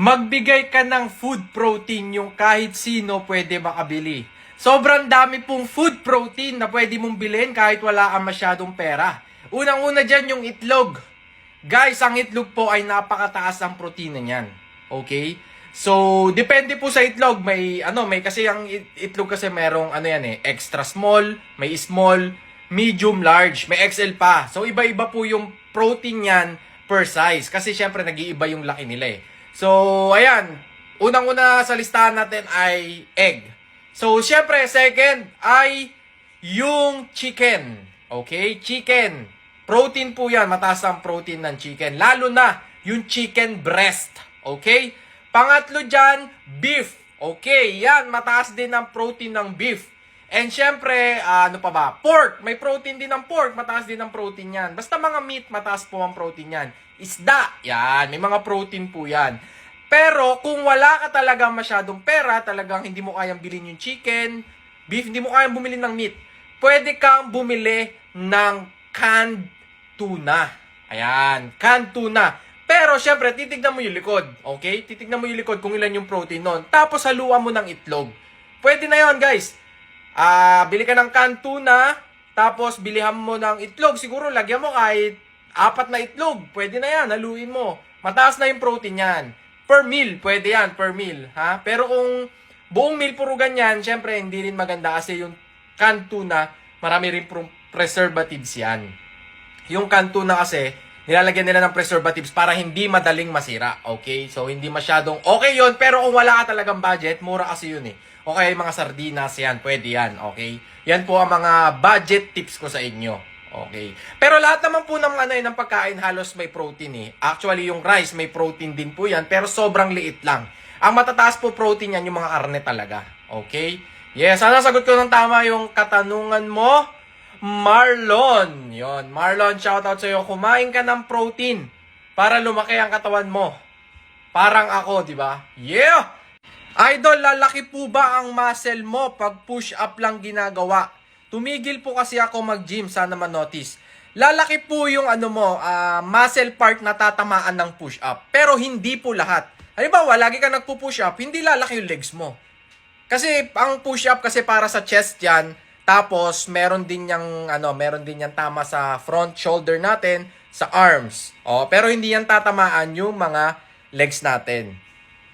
magbigay ka ng food protein yung kahit sino pwede makabili. Sobrang dami pong food protein na pwede mong bilhin kahit wala kang masyadong pera. Unang-una dyan yung itlog. Guys, ang itlog po ay napakataas ang protina niyan. Okay? So, depende po sa itlog. May, ano, may kasi ang it- itlog kasi merong, ano yan eh, extra small, may small, medium, large, may XL pa. So, iba-iba po yung protein yan per size. Kasi syempre, nag-iiba yung laki nila eh. So, ayan. Unang-una sa listahan natin ay egg. So, syempre, second ay yung chicken. Okay? Chicken. Protein po yan. Mataas ang protein ng chicken. Lalo na yung chicken breast. Okay? Pangatlo dyan, beef. Okay, yan. Mataas din ang protein ng beef. And syempre, ah, ano pa ba? Pork. May protein din ng pork. Mataas din ang protein yan. Basta mga meat, mataas po ang protein yan. Isda. Yan. May mga protein po yan. Pero kung wala ka talaga masyadong pera, talagang hindi mo kayang bilhin yung chicken, beef, hindi mo kayang bumili ng meat, pwede kang bumili ng canned tuna. Ayan, canned tuna. Pero syempre, titignan mo yung likod. Okay? Titignan mo yung likod kung ilan yung protein nun. Tapos haluan mo ng itlog. Pwede na yon guys. Ah, bili ka ng canned tuna, tapos bilihan mo ng itlog. Siguro lagyan mo kahit apat na itlog. Pwede na yan, haluin mo. Mataas na yung protein yan. Per meal, pwede yan, per meal. Ha? Pero kung buong meal puro ganyan, syempre hindi rin maganda kasi yung canned tuna, marami rin preservatives yan. Yung canned tuna kasi, nilalagyan nila ng preservatives para hindi madaling masira. Okay? So, hindi masyadong okay yon Pero kung wala ka talagang budget, mura kasi yun eh. Okay, mga sardinas yan, pwede yan. Okay? Yan po ang mga budget tips ko sa inyo. Okay. Pero lahat naman po ng ano eh, ng pagkain halos may protein eh. Actually, yung rice may protein din po yan, pero sobrang liit lang. Ang matataas po protein yan yung mga karne talaga. Okay? Yes, sana sagot ko ng tama yung katanungan mo. Marlon. Yon, Marlon, shoutout sa iyo. Kumain ka ng protein para lumaki ang katawan mo. Parang ako, di ba? Yeah! Idol, lalaki po ba ang muscle mo pag push up lang ginagawa? Tumigil po kasi ako mag-gym, sana ma-notice. Lalaki po yung ano mo, ah, muscle part na tatamaan ng push up. Pero hindi po lahat. Halimbawa, lagi ka nagpo-push up, hindi lalaki yung legs mo. Kasi ang push up kasi para sa chest 'yan. Tapos meron din yang ano, meron din yan tama sa front shoulder natin, sa arms. Oh, pero hindi yan tatamaan yung mga legs natin.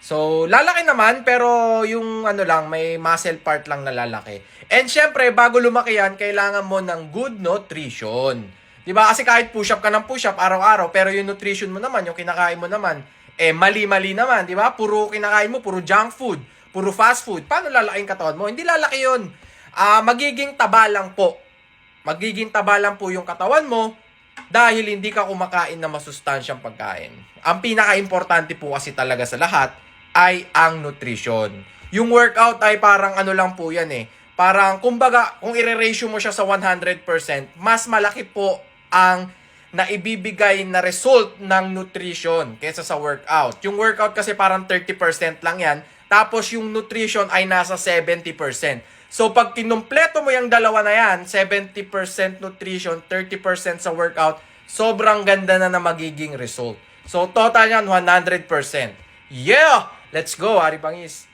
So, lalaki naman pero yung ano lang, may muscle part lang na lalaki. And syempre, bago lumaki yan, kailangan mo ng good nutrition. 'Di ba? Kasi kahit push up ka ng push up araw-araw, pero yung nutrition mo naman, yung kinakain mo naman, eh mali-mali naman, 'di ba? Puro kinakain mo, puro junk food, puro fast food. Paano lalaking katawan mo? Hindi lalaki 'yun. Ah, magiging taba lang po. Magiging taba lang po yung katawan mo dahil hindi ka kumakain na masustansyang pagkain. Ang pinaka-importante po kasi talaga sa lahat ay ang nutrition. Yung workout ay parang ano lang po yan eh. Parang, kumbaga, kung i-ratio mo siya sa 100%, mas malaki po ang naibibigay na result ng nutrition kaysa sa workout. Yung workout kasi parang 30% lang yan, tapos yung nutrition ay nasa 70%. So pag kinumpleto mo yung dalawa na yan, 70% nutrition, 30% sa workout, sobrang ganda na na magiging result. So total yan 100%. Yeah! Let's go, Ari Pangis.